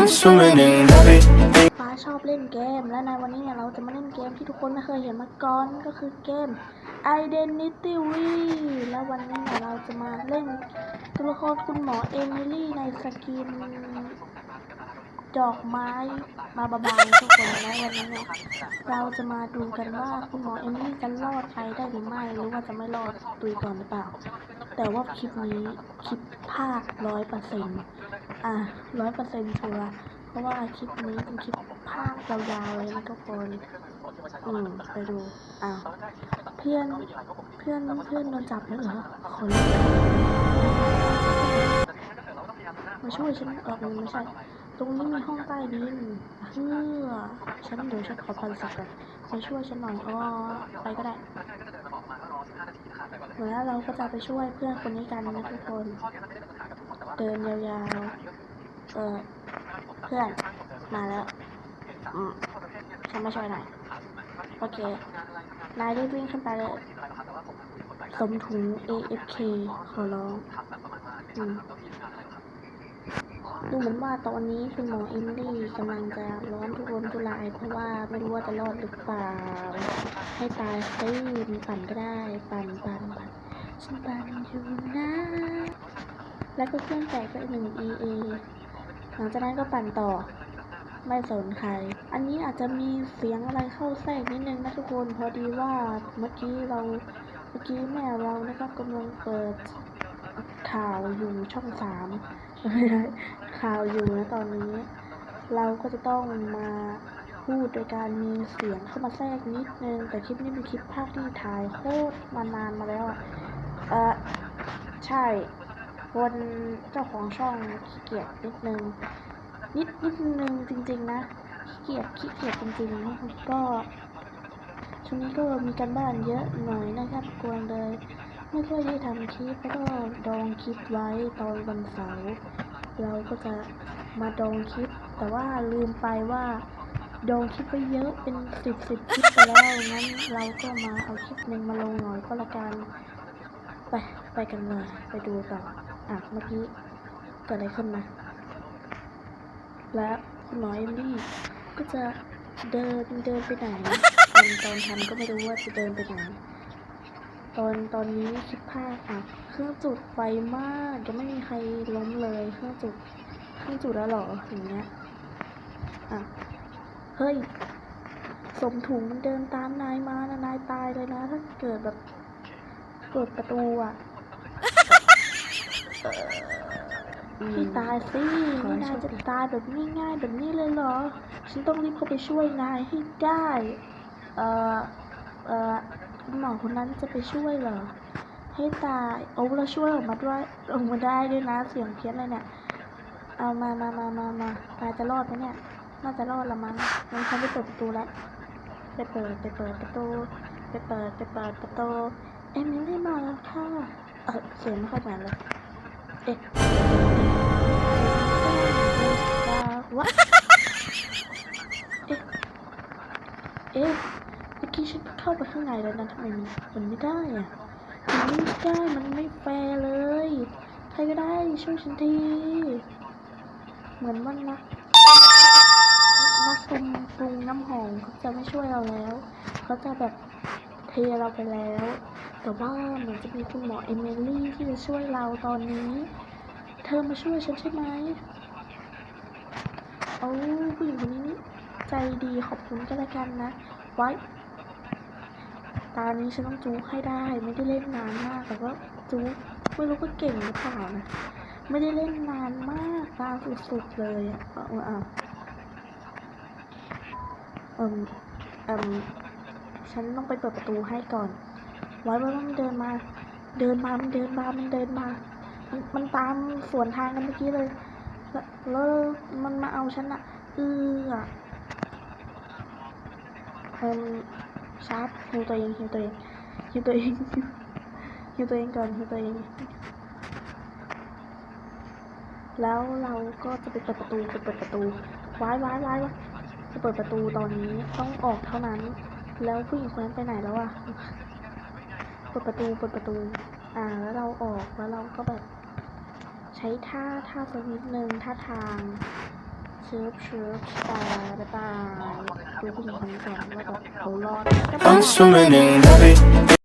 I'm swimming in everything. ฟ้าชอบเล่นเกม และในวันนี้เนี่ยเราจะมาเล่นเกมที่ทุกคนไม่เคยเห็นมาก่อนก็คือเกม Identity V แล้ววันนี้เนี่ยเราจะมาเล่นตัวละครคุณหมอเอมิลี่ในสกินดอกไม้มาบาบายทุกคนแล้ววันนี้เนี่ยเราจะมาดูกันว่าคุณหมอเอมิลี่จะรอดไปได้หรือไม่หรือว่าจะไม่รอดตุยก่อนหรือเปล่า แต่ว่าคลิปนี้คลิปภาคร้อยเปอร์เซ็นต์ อะร้อยเปอร์เซ็นต์ชัวร์เพราะว่าคลิปนี้เป็นคลิปภาคยาวๆเลยนะทุกคน อืมไปดูอ้าวเพื่อน เพื่อน เพื่อนโดนจับแล้วเหรอ ขอเล่นมาช่วยฉันออกมันไม่ใช่ ตรงนี้มีห้องใต้ดินเพื่อฉันเดี๋ยวฉันขอพันสักก่อนมาช่วยฉันหน่อยอ๋อไปก็ได้เหมือนเราก็จะไปช่วยเพื่อนคนนี้กันนะทุกคน เดินยาวๆ เออเพื่อนมาแล้วอืมฉันมาช่วยหน่อย โอเค นายได้วิ่งขึ้นไปเลย สมถุง AFK ขอร้องอืมดูเหมือนว่าตอนนี้คุณหมอเอมิลี่กำลังจะร้อนทุรนทุราย เพราะว่าไม่รู้ว่าจะรอดหรือเปล่า ให้ตายสิมีปั่นก็ได้ ปั่นปั่นปั่นฉันปั่นอยู่นะ แล้วก็เครื่องแตกไปหนึ่ง EA หลังจากนั้นก็ปั่นต่อ ไม่สนใคร อันนี้อาจจะมีเสียงอะไรเข้าแทรกนิดนึงนะทุกคน พอดีว่าเมื่อกี้เรา เมื่อกี้แม่เรานะครับกำลังเปิดข่าวอยู่ช่องสามไม่ได้ข่าวอยู่นะตอนนี้ เราก็จะต้องมาพูดโดยการมีเสียงเข้ามาแทรกนิดนึง แต่คลิปนี้เป็นคลิปภาคที่ถ่ายโคตรมานานมาแล้วอะ เออใช่ คนเจ้าของช่องขี้เกียจนิดนึง นิดนิดนึงจริง ๆ นะขี้เกียจขี้เกียจจริงๆก็ช่วงนี้ก็มีการบ้านเยอะหน่อยนะครับกวนเลย ไม่ค่อยได้ทำคลิปแล้วก็ดองคลิปไว้ตอนวันเสาร์เราก็จะมาดองคลิป แต่ว่าลืมไปว่าดองคลิปไปเยอะเป็นสิบสิบคลิปไปแล้วงั้นเราก็มาเอาคลิปหนึ่งมาลงหน่อยก็แล้วกัน ไปไปกันเลยไปดูกัน อะเมื่อกี้เกิดอะไรขึ้นนะและคุณหมอเอมลี่ก็จะเดินเดินไปไหน ตอนตอนทำก็ไม่รู้ว่าจะเดินไปไหน ตอนตอนนี้คิดภาพอะเครื่องจุดไฟมากยังไม่มีใครล้มเลยเครื่องจุดเครื่องจุดแล้วเหรออย่างเงี้ยอะเฮ้ยสมถุงมันเดินตามนายมานะนายตายเลยนะ ถ้าเกิดแบบเปิดประตูอะ พี่ตายสินี่นายจะตายแบบง่ายๆแบบนี้เลยเหรอ ฉันต้องรีบเข้าไปช่วยนายให้ได้ เอ่อ เอ่อหมอคนนั้นจะไปช่วยเหรอ ให้ตาย โอ้เราช่วยออกมาด้วยออกมาได้ด้วยนะ เสียงเพี้ยนเลยเนี่ย เอามามามามามาตายจะรอดไหมเนี่ย น่าจะรอดละมั้งงั้นฉันไปเปิดประตูแล้วไปเปิดไปเปิดประตู ไปเปิดไปเปิดประตู เอ็มยังไม่มาแล้วค่ะ เออเสียงไม่ค่อยมาเลย เอ๊ะวะเอ๊ะเอ๊ะเมื่อกี้ฉันเข้าไปข้างในแล้วนะทำไมมันมันไม่ได้อะมันไม่ได้มันไม่แฟร์เลย ใครก็ได้ช่วยฉันที เหมือนว่านักนักปรุงปรุงน้ำหอมเขาจะไม่ช่วยเราแล้ว เขาจะแบบเทเราไปแล้ว แต่ว่าเหมือนจะมีคุณหมอเอมิลี่ที่จะช่วยเราตอนนี้ เธอมาช่วยฉันใช่ไหมเอาผู้หญิงคนนี้นี่ใจดีขอบคุณก็แล้วกันนะ ไว้ตอนนี้ฉันต้องจู๊ให้ได้ไม่ได้เล่นนานมากแต่ว่าจู๊ไม่รู้ว่าเก่งหรือเปล่านะไม่ได้เล่นนานมากนาสุดๆเลยอะเออเออเอมเอมฉันต้องไปเปิดประตูให้ก่อน ไว้ไว้ว่ามันเดินมา เดินมามันเดินมามันเดินมา มันมันตามสวนทางกันเมื่อกี้เลย แล้วมันมาเอาฉันอะเอออะเอมชาร์จฮิวตัวเองฮิวตัวเองฮิวตัวเองฮิวตัวเองก่อนฮิวตัวเอง แล้วเราก็จะไปเปิดประตูไปเปิดประตูว้ายว้ายว้ายว้ายจะเปิดประตูตอนนี้ต้องออกเท่านั้น แล้วผู้หญิงคนนั้นไปไหนแล้วอะ เปิดประตูเปิดประตู อ่า แล้วเราออกแล้วเราก็แบบใช้ท่าท่าสักนิดนึงท่าทางเชิฟเชิฟตายบายบายดูผู้หญิงคนนี้ก่อนว่าแบบเขารอด I'm swimming in heavy